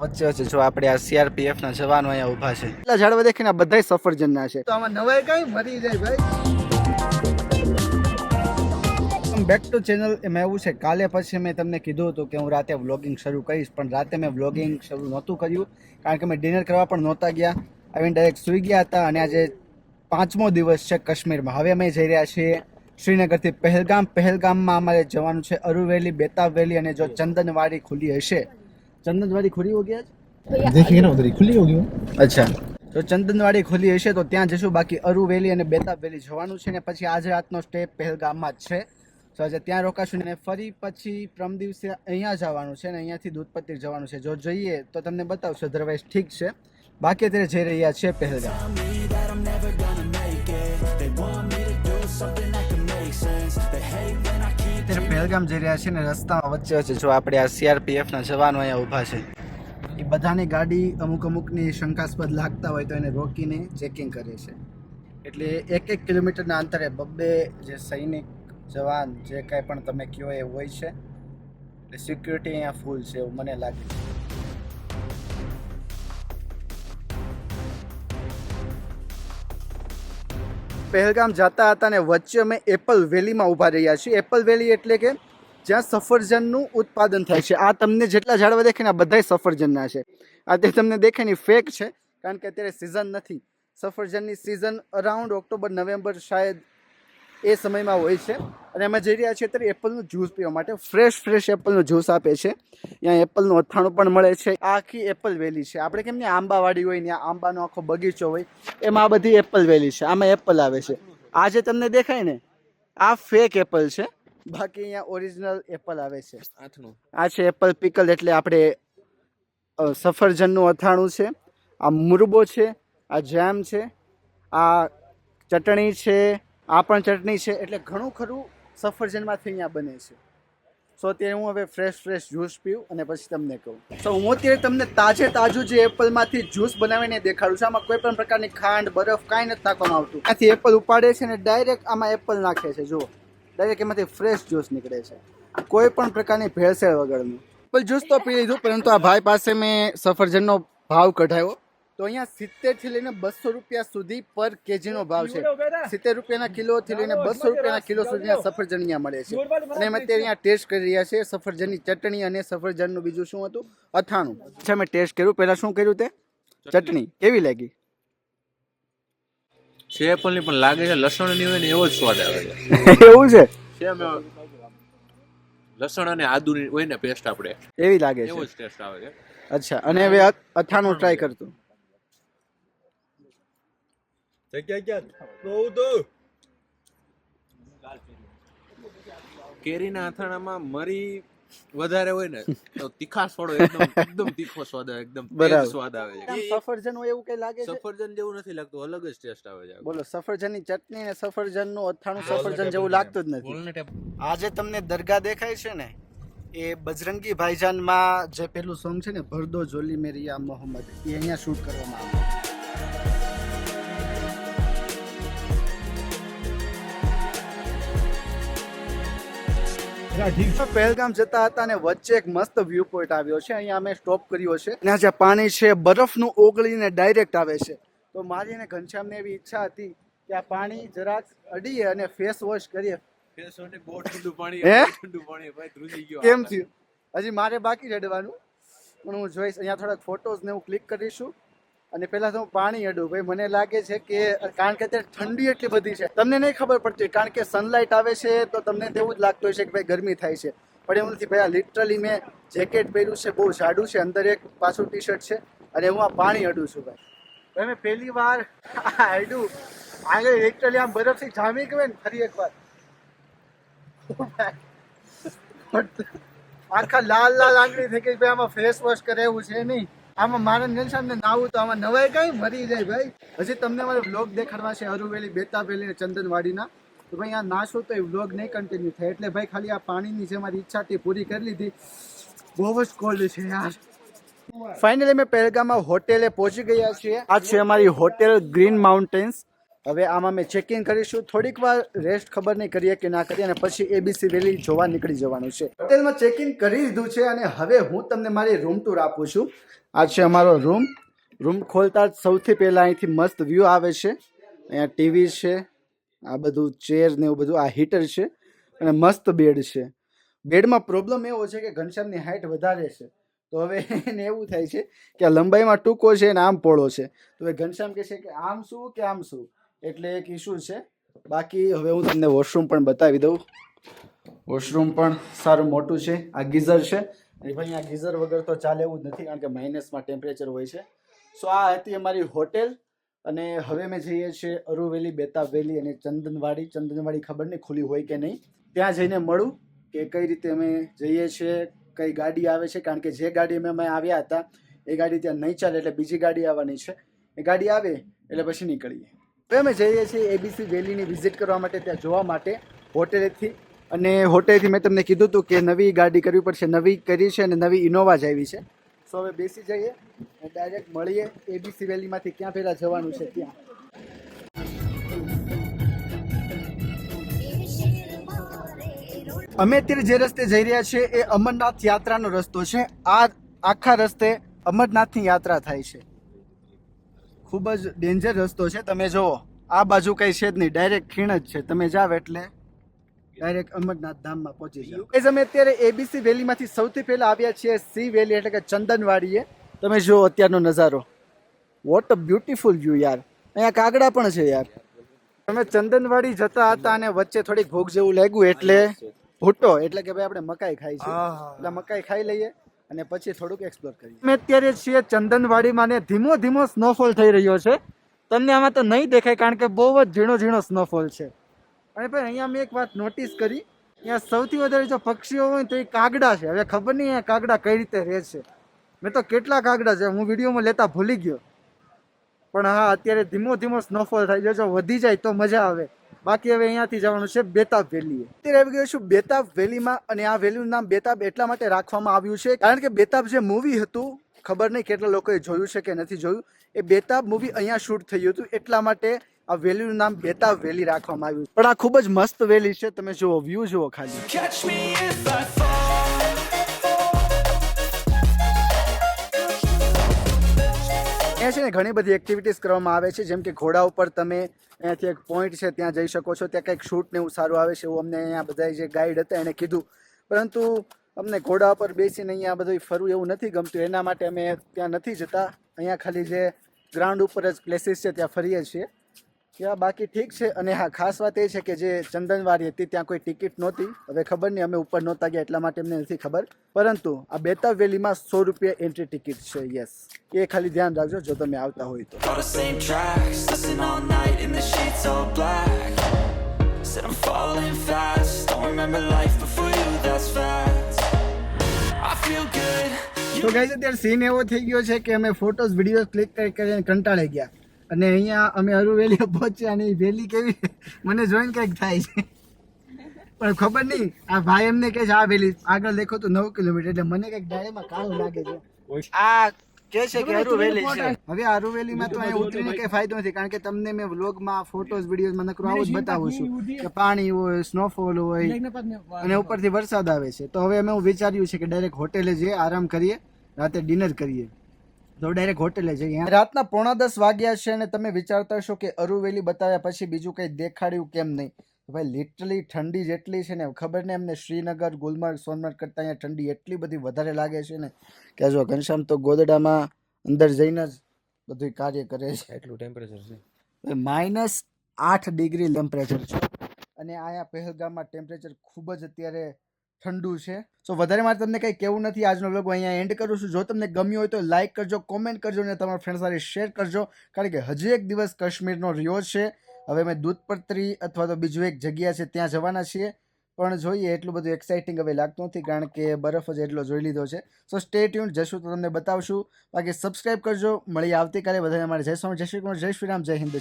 વચ્ચે વચ્ચે જો આપણે આ સીઆરપીએફ ના જવાનો અહીંયા ઊભા છે. એટલા ઝાડવા દેખીને બધા સફરજન ના છે. તો આમાં નવાય કઈ? મરી જાય ભાઈ. બેક ટુ ચેનલ એમાં એવું છે. કાલે પછી મેં તમને કીધું હતું કે હું રાતે વ્લોગિંગ શરૂ કરીશ, પણ રાતે મેં વ્લોગિંગ શરૂ નહોતું કર્યું, કારણ કે મેં ડિનર કરવા પણ નહોતા ગયા. આવીને ડાયરેક્ટ સૂઈ ગયા હતા અને આજે પાંચમો દિવસ છે કાશ્મીરમાં. હવે અમે જઈ રહ્યા છીએ શ્રીનગરથી પહેલગામ. પહેલગામમાં અમારે જવાનું છે અરુવેલી બેતાબ વેલી અને જો ચંદનવાડી ખુલી હશે ચંદનવાડી ખુલી હોગી આજ દેખીએ ના ઉધર ખુલી હોગી અચ્છા. તો ચંદનવાડી ખુલી હશે તો ત્યાં જશું. બાકી અરુ વેલી અને બેતાબ વેલી જવાનું છે ને પછી આજ રાતનો સ્ટેપ પહેલગામમાં જ છે. તો આજે ત્યાં રોકાશું ને ફરી પછી પ્રમ દિવસે અહીંયા જવાનું છે ને અહીંયાથી દૂધપત્રી જવાનું છે. જો જઈએ તો તમને બતાવશું અધરવાઇઝ ઠીક છે. બાકી અત્યારે જઈ રહ્યા છે પહેલગામ. અત્યારે પહેલગામ જઈ રહ્યા છે ને રસ્તામાં વચ્ચે વચ્ચે જો આપણે આ સીઆરપીએફ ના જવાનો અહીંયા ઊભા છે. એ બધાની ગાડી અમુક અમુકની શંકાસ્પદ લાગતા હોય તો એને રોકીને ચેકિંગ કરે છે એટલે એક એક કિલોમીટરના અંતરે બબ્બે જે સૈનિક, જવાન, જે કાંઈ પણ તમે કહો એ હોય છે. એટલે સિક્યુરિટી અહીંયા ફૂલ છે એવું મને લાગે છે. પહેલગામ જતા હતા ને વચ્ચે અમે એપલ વેલીમાં ઊભા રહ્યા છીએ. એપલ વેલી એટલે કે જ્યાં સફરજનનું ઉત્પાદન થાય છે. આ તમને જેટલા ઝાડવા દેખે ને આ બધાય સફરજનના છે. આ તે તમને દેખે ને ફેક છે, કારણ કે અત્યારે સિઝન નથી. સફરજનની સિઝન અરાઉન્ડ ઓક્ટોબર નવેમ્બર શાયદ એ સમયમાં હોય છે. અને અમે જઈ રહ્યા છીએ અત્યારે એપલનું જ્યુસ પીવા માટે. ફ્રેશ ફ્રેશ એપલનું જ્યુસ આપે છે. ત્યાં એપલનું અથાણું પણ મળે છે. આખી એપલ વેલી છે. આપણે કેમ ને આંબાવાડી હોય ત્યાં આંબાનો આખો બગીચો હોય એમાં આ બધી એપલ વેલી છે. આમાં એપલ આવે છે. આ જે તમને દેખાય ને આ ફેક એપલ છે. બાકી અહીંયા ઓરિજિનલ એપલ આવે છે. આ છે એપલ પિકલ એટલે આપણે સફરજનનું અથાણું છે. આ મુરબો છે. આ જેમ છે. આ ચટણી છે. આ પણ ચટણી છે એટલે ઘણું ખરું સફરજનમાંથી અહીંયા બને છે. સો અત્યારે હું હવે ફ્રેશ ફ્રેશ જ્યુસ પીવું અને પછી તમને કહું. સો હું અત્યારે તમને તાજે તાજું જે એપલમાંથી જ્યુસ બનાવીને દેખાડું છું, આમાં કોઈ પણ પ્રકારની ખાંડ, બરફ કાંઈ નથી નાખવામાં આવતું. આથી એપલ ઉપાડે છે ને ડાયરેક્ટ આમાં એપલ નાખે છે, જુઓ. ડાયરેક્ટ એમાંથી ફ્રેશ જ્યુસ નીકળે છે. કોઈ પણ પ્રકારની ભેળસેળ વગરનું. એપલ જ્યુસ તો પી લીધું, પરંતુ આ ભાઈ પાસે મેં સફરજનનો ભાવ કઢાવ્યો. તો અહીંયા સિત્તેરથી લઈને બસો રૂપિયા સુધી પર કેજીનો ભાવ છે. સિત્તેર રૂપિયાના કિલો થી લઈને બસો રૂપિયાના કિલો સુધી સફરજન અહીંયા મળે છે. અને અમે તે અહીંયા ટેસ્ટ કરી રહ્યા છે સફરજનની ચટણી અને સફરજનનું બીજું શું હતું? અથાણું. અચ્છા મેં ટેસ્ટ કર્યું. પહેલા શું કર્યું તે? ચટણી. કેવી લાગી? છે પણ પણ લાગે છે લસણની હોય ને એવો જ સ્વાદ આવે છે. એવું છે? લસણ અને આદુની હોય ને પેસ્ટ આપણે. એવી લાગે એવો જ ટેસ્ટ આવે છે. અચ્છા અને હવે અથાણું ટ્રાય કરતું. કેરીના અથાણામાં મરી વધારે હોય ને તો તીખા વાળો એકદમ એકદમ તીખો સ્વાદ આવે એકદમ તેજ સ્વાદ આવે છે. સફરજન હોય એવું કઈ લાગે છે? સફરજન જેવું નથી લાગતું અલગ જ ટેસ્ટ આવે છે. બોલો સફરજનની ચટણી ને સફરજનનું અથાણું સફરજન જેવું લાગતું જ નથી. આજે તમને દરગાહ દેખાય છે ને એ બજરંગી ભાઈજાનમાં જે પેલું સોંગ છે ને ભરદો જોલી મેરિયા મોહમ્મદ એ અહીંયા શૂટ કરવામાં આવ્યું પહેલગામ જતા હતા અને વચ્ચે એક મસ્ત વ્યૂ પોઈન્ટ આવ્યો છે. અહીંયા અમે સ્ટોપ કર્યો છે. ત્યાં જે પાણી છે બરફનું ઓગળીને ડાયરેક્ટ આવે છે. તો મારી અને ઘનશ્યામને એવી ઈચ્છા હતી કે આ પાણી જરાક અડીએ અને ફેસ વોશ કરીએ. કેમ થયું? હજી મારે બાકી રડવાનું. પણ હું જોઈશ. અહીંયા થોડાક ફોટોઝ ને હું ક્લિક કરીશું. અને પહેલાં તો હું પાણી અડું. ભાઈ મને લાગે છે કે કારણ કે અત્યારે ઠંડી એટલી બધી છે. તમને નહીં ખબર પડતી કારણ કે સનલાઇટ આવે છે તો તમને તેવું જ લાગતું હશે કે ભાઈ ગરમી થાય છે. પણ એવું નથી ભાઈ આ લિટરલી મેં જેકેટ પહેર્યું છે બહુ જાડું છે અંદર એક પાછું ટી શર્ટ છે અને હું આ પાણી અડું છું ભાઈ. ભાઈ મેં પહેલી વાર આ અડું. આગળ લિટરલી આમ બરફથી જામી ગયો ને ફરી એક વાર આખા લાલ લાલ આંગળી થઈ ગઈ ભાઈ આમાં ફેસ વોશ કરે એવું છે નહીં. આમાં મારે ને નાવું તો આમાં નવાઈ કઈ? મરી જાય ભાઈ. હજી તમને મારો વ્લોગ દેખાડવા છે અરુવેલી બેતાવેલી ચંદનવાડીના. તો ભાઈ આ નાશો તો એ વ્લોગ નહીં કન્ટિન્યુ થાય. એટલે ભાઈ ખાલી આ પાણીની જે મારી ઈચ્છા હતી પૂરી કરી લીધી. બહુ જ કોલ્ડ છે યાર. ફાઇનલી અમે પહેલગામમાં હોટેલે પહોંચી ગયા છીએ. આ છે અમારી હોટેલ ગ્રીન માઉન્ટેન્સ હવે આમાં મેં ચેક ઇન કરીશું. થોડીક વાર રેસ્ટ ખબર નહીં કરીએ કે ના કરીએ અને પછી એબીસી વેલી જોવા નીકળી જવાનું છે. હોટેલમાં ચેક ઇન કરી દીધું છે અને હવે હું તમને મારી રૂમ ટૂર આપું છું. આ છે અમારો રૂમ રૂમ ખોલતા જ સૌથી પહેલાં અહીંથી મસ્ત વ્યૂ આવે છે. અહીંયા ટીવી છે, આ બધું ચેર ને એવું બધું, આ હીટર છે અને મસ્ત બેડ છે. બેડમાં પ્રોબ્લેમ એવો છે કે ઘનશ્યામની હાઇટ વધારે છે. તો હવે એને એવું થાય છે કે આ લંબાઈમાં ટૂંકો છે અને આમ પોળો છે. તો હવે ઘનશ્યામ કહે છે કે આમ શું કે આમ શું? એટલે એક ઇસ્યુ છે. બાકી હવે હું તમને વોશરૂમ પણ બતાવી દઉં. વોશરૂમ પણ સારું મોટું છે. આ ગીઝર છે. અને ભાઈ આ ગીઝર વગર તો ચાલે એવું જ નથી કારણ કે માઇનસમાં ટેમ્પરેચર હોય છે. સો આ હતી અમારી હોટેલ. અને હવે અમે જઈએ છીએ અરુવેલી બેતાબ વેલી અને ચંદનવાડી. ચંદનવાડી ખબર નહીં ખુલ્લી હોય કે નહીં. ત્યાં જઈને મળું કે કઈ રીતે અમે જઈએ છીએ કઈ ગાડી આવે છે. કારણ કે જે ગાડી અમે અમે આવ્યા હતા એ ગાડી ત્યાં નહીં ચાલે એટલે બીજી ગાડી આવવાની છે. એ ગાડી આવે એટલે પછી નીકળીએ. અમે જઈએ છીએ એબીસી વેલીની વિઝિટ કરવા માટે ત્યાં જોવા માટે હોટેલેથી. અને હોટેલથી મેં તમને કીધું હતું કે નવી ગાડી કરવી પડશે, નવી કરી છે અને નવી ઇનોવા જ આવી છે. સો હવે બેસી જઈએ અને ડાયરેક્ટ મળીએ એબીસી વેલીમાંથી ક્યાં પહેલાં જવાનું છે ત્યાં. અમે અત્યારે જે રસ્તે જઈ રહ્યા છીએ એ અમરનાથ યાત્રાનો રસ્તો છે. આ આખા રસ્તે અમરનાથની યાત્રા થાય છે. ખૂબ જ ડેન્જર રસ્તો છે. તમે જુઓ આ બાજુ કઈ છે જ નહીં. ડાયરેક્ટ ખીણ જ છે. તમે જાવ એટલે ડાયરેક્ટ અમરનાથ ધામમાં પહોંચી જાઓ. એ અમે અત્યારે એબીસી વેલીમાંથી સૌથી પહેલા આવ્યા છીએ સી વેલી એટલે કે ચંદનવાડીએ. તમે જુઓ અત્યારનો નજારો. વોટ અ બ્યુટીફુલ વ્યૂ યાર. અહીંયા કાગડા પણ છે યાર. તમે ચંદનવાડી જતા હતા અને વચ્ચે થોડીક ભૂખ જેવું લાગ્યું એટલે ભૂટો એટલે કે ભાઈ આપણે મકાઈ ખાઈ છે એટલે મકાઈ ખાઈ લઈએ. અને પછી થોડુંક એક્સપ્લોર કરીએ. અમે અત્યારે છીએ ચંદનવાડીમાં ને ધીમો ધીમો સ્નોફોલ થઈ રહ્યો છે. તમને આમાં તો નહીં દેખાય કારણ કે બહુ જ ઝીણો ઝીણો સ્નોફોલ છે. અને ભાઈ, અહીંયા મેં એક વાત નોટિસ કરી. અહીંયા સૌથી વધારે જો પક્ષીઓ હોય તો એ કાગડા છે. હવે ખબર નહીં અહીંયા કાગડા કઈ રીતે રહે છે. મેં તો કેટલા કાગડા છે, હું વિડીયોમાં લેતા ભૂલી ગયો. પણ હા, અત્યારે ધીમો ધીમો સ્નોફોલ થાય ગયો જો વધી જાય તો મજા આવે. બાકી હવે અહીંયાથી જવાનું છે બેતાબ વેલી અત્યારે આવી ગયો છું બેતાબ વેલીમાં અને આ વેલીનું નામ બેતાબ એટલા માટે રાખવામાં આવ્યું છે કારણ કે બેતાબ જે મૂવી હતું, ખબર નહીં કેટલા લોકોએ જોયું છે કે નથી જોયું, એ બેતાબ મૂવી અહીંયા શૂટ થયું હતું એટલા માટે આ વેલીનું નામ બેતાબ વેલી રાખવામાં આવ્યું પણ આ ખૂબ જ મસ્ત વેલી છે, તમે જુઓ વ્યૂ જુઓ ખાલી. અહીંયા છે ને ઘણી બધી એક્ટિવિટીઝ કરવામાં આવે છે. જેમ કે ઘોડા ઉપર તમે અહીંયાથી એક પોઈન્ટ છે, ત્યાં જઈ શકો છો. ત્યાં કંઈક શૂટ ને એવું સારું આવે છે એવું અમને અહીંયા બધા જે ગાઈડ હતા એણે કીધું. પરંતુ અમને ઘોડા ઉપર બેસીને અહીંયા બધું ફરવું એવું નથી ગમતું. એના માટે અમે ત્યાં નથી જતા. અહીંયા ખાલી જે ગ્રાઉન્ડ ઉપર જ પ્લેસીસ છે, ત્યાં ફરીએ છીએ. ત્યાં બાકી ઠીક છે. અને હા ખાસ વાત એ છે કે જે ચંદનવાડી હતી ત્યાં કોઈ ટિકિટ નહોતી. હવે ખબર નહીં અમે ઉપર નહોતા ગયા એટલા માટે અમને નથી ખબર. પરંતુ આ બેતાબ વેલીમાં સો રૂપિયા એન્ટ્રી ટિકિટ છે યસ એ ખાલી ધ્યાન રાખજો જો તમે આવતા હોય. તો. ગાઈઝ અત્યારે સીન એવો થઈ ગયો છે કે અમે ફોટોઝ વીડિયો ક્લિક કરી કરીને કંટાળી ગયા. અને અહીંયા અમે અરુવેલી પહોંચ્યા અને વેલી કેવી મને જોઈને કંઈક થાય છે. પણ ખબર નહીં આ ભાઈ એમને કહે છે આ વેલી આગળ દેખો તો નવ કિલોમીટર. એટલે મને કંઈક ડાયમાં કાળું લાગે છે. આ કે છે કે અરુવેલી છે. હવે અરુવેલીમાં તો અહીંયા ઉતરીને કઈ ફાયદો નથી કારણ કે તમને મેં વ્લોગમાં ફોટોઝ વિડીયોઝમાં નકરું આવું જ બતાવું છું કે પાણી હોય સ્નોફોલ હોય અને ઉપરથી વરસાદ આવે છે. તો હવે અમે હું વિચાર્યું છે કે ડાયરેક્ટ હોટેલે જઈએ આરામ કરીએ રાતે ડિનર કરીએ. તો ડાયરેક્ટ હોટેલે જઈએ. રાતના પોણા દસ વાગ્યા છે અને તમે વિચારતા હશો કે અરુવેલી બતાવ્યા પછી બીજું કંઈ દેખાડ્યું કેમ નહીં. ભાઈ લિટરલી ઠંડી જેટલી છે ને ખબર ને એમને શ્રીનગર ગુલમર્ગ સોનમર્ગ કરતાં અહીંયા ઠંડી એટલી બધી વધારે લાગે છે ને કે જો ઘનશ્યામ તો ગોદડામાં અંદર જઈને જ બધું કાર્ય કરે છે. એટલું ટેમ્પરેચર છે. માઇનસ આઠ ડિગ્રી ટેમ્પરેચર છે. અને અહીંયા પહેલગામમાં ટેમ્પરેચર ખૂબ જ અત્યારે ઠંડુ છે. સો વધારે મારે તમને કંઈ કહેવું નથી. આજનો વ્લોગ અહીંયા એન્ડ કરું છું. જો તમને ગમ્યું હોય તો લાઇક કરજો કોમેન્ટ કરજો અને તમારા ફ્રેન્ડ સાથે શેર કરજો. કારણ કે હજી એક દિવસ કાશ્મીરનો રહ્યો છે. હવે અમે દૂધપત્રી અથવા તો બીજું એક જગ્યા છે, ત્યાં જવાના છીએ. પણ જોઈએ, એટલું બધું એક્સાઇટિંગ હવે લાગતું નથી કારણ કે બરફ જ એટલો જોઈ લીધો છે. સો સ્ટે ટ્યુન જશું તો તમને બતાવશું. બાકી સબસ્ક્રાઇબ કરજો. મળીએ આવતીકાલે. બધાને મારે જય સ્વામી, જય શ્રી કૃષ્ણ, જય શ્રી રામ, જય હિન્દ, જય